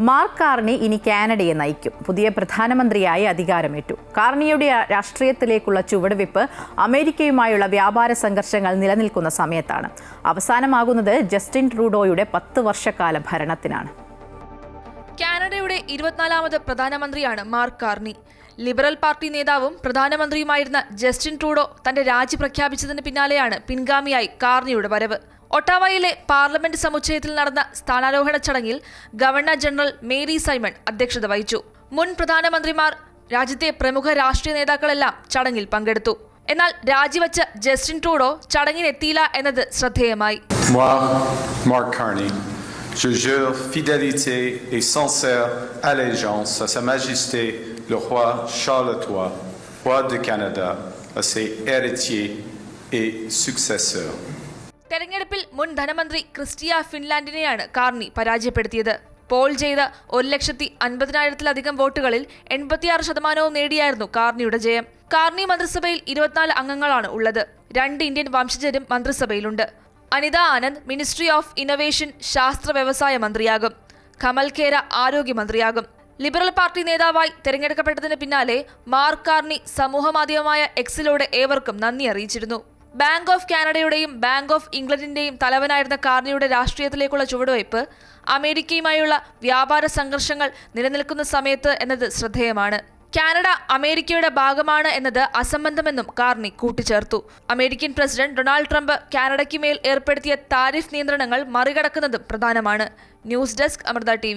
Mark Carney ഇനി കാനഡയെ നയിക്കും. പുതിയ പ്രധാനമന്ത്രിയായി അധികാരമേറ്റു. കാർണിയുടെ രാഷ്ട്രീയത്തിലേക്കുള്ള ചുവടുവെപ്പ് അമേരിക്കയുമായുള്ള വ്യാപാര സംഘർഷങ്ങൾ നിലനിൽക്കുന്ന സമയത്താണ്. അവസാനമാകുന്നത് ജസ്റ്റിൻ ട്രൂഡോയുടെ പത്ത് വർഷക്കാല ഭരണത്തിനാണ്. കാനഡയുടെ ഇരുപത്തിനാലാമത് പ്രധാനമന്ത്രിയാണ് മാർക്ക് കാർണി. ലിബറൽ പാർട്ടി നേതാവും പ്രധാനമന്ത്രിയുമായിരുന്ന ജസ്റ്റിൻ ട്രൂഡോ തന്റെ രാജി പ്രഖ്യാപിച്ചതിന് പിന്നാലെയാണ് പിൻഗാമിയായി കാർണിയുടെ വരവ്. ഒട്ടാവയിലെ പാർലമെന്റ് സമുച്ചയത്തിൽ നടന്ന സ്ഥാനാരോഹണ ചടങ്ങിൽ ഗവർണർ ജനറൽ മേരി സൈമൺ അധ്യക്ഷത വഹിച്ചു. മുൻ പ്രധാനമന്ത്രിമാർ രാജ്യത്തെ പ്രമുഖ രാഷ്ട്രീയ നേതാക്കളെല്ലാം ചടങ്ങിൽ പങ്കെടുത്തു. എന്നാൽ രാജിവെച്ച ജസ്റ്റിൻ ട്രൂഡോ ചടങ്ങിനെത്തിയില്ല എന്നത് ശ്രദ്ധേയമായി. Je jure fidélité et sincère allégeance à Sa Majesté le roi Charles III, roi du Canada, à ses héritiers et successeurs. തെരഞ്ഞെടുപ്പിൽ മുൻ ധനമന്ത്രി ക്രിസ്റ്റിയ ഫിൻലാൻഡിനെയാണ് കാർണി പരാജയപ്പെടുത്തിയത്. പോൾ ചെയ്ത ഒരു ലക്ഷത്തി അൻപതിനായിരത്തിലധികം വോട്ടുകളിൽ എൺപത്തിയാറ് ശതമാനവും നേടിയായിരുന്നു കാർണിയുടെ ജയം. കാർണി മന്ത്രിസഭയിൽ ഇരുപത്തിനാല് അംഗങ്ങളാണ് ഉള്ളത്. രണ്ട് ഇന്ത്യൻ വംശജരും മന്ത്രിസഭയിലുണ്ട്. Anita Anand ministry of innovation ശാസ്ത്ര വ്യവസായ മന്ത്രിയാകും. കമൽ ഖേര ആരോഗ്യമന്ത്രിയാകും ലിബറൽ പാർട്ടി നേതാവായി തെരഞ്ഞെടുക്കപ്പെട്ടതിന് പിന്നാലെ മാർക്ക് കാർണി സമൂഹമാധ്യമമായ എക്സിലൂടെ ഏവർക്കും നന്ദി അറിയിച്ചിരുന്നു. ബാങ്ക് ഓഫ് കാനഡയുടെയും ബാങ്ക് ഓഫ് ഇംഗ്ലണ്ടിന്റെയും തലവനായിരുന്ന കാർണിയുടെ രാഷ്ട്രീയത്തിലേക്കുള്ള ചുവടുവയ്പ് അമേരിക്കയുമായുള്ള വ്യാപാര സംഘർഷങ്ങൾ നിലനിൽക്കുന്ന സമയത്ത് എന്നത് ശ്രദ്ധേയമാണ്. കാനഡ അമേരിക്കയുടെ ഭാഗമാണ് എന്നത് അസംബന്ധമെന്നും കാർണി കൂട്ടിച്ചേർത്തു. അമേരിക്കൻ പ്രസിഡന്റ് ഡൊണാൾഡ് ട്രംപ് കാനഡയ്ക്ക് മേൽ ഏർപ്പെടുത്തിയ താരിഫ് നിയന്ത്രണങ്ങൾ മറികടക്കുന്നതും പ്രധാനമാണ്. News desk Amrita T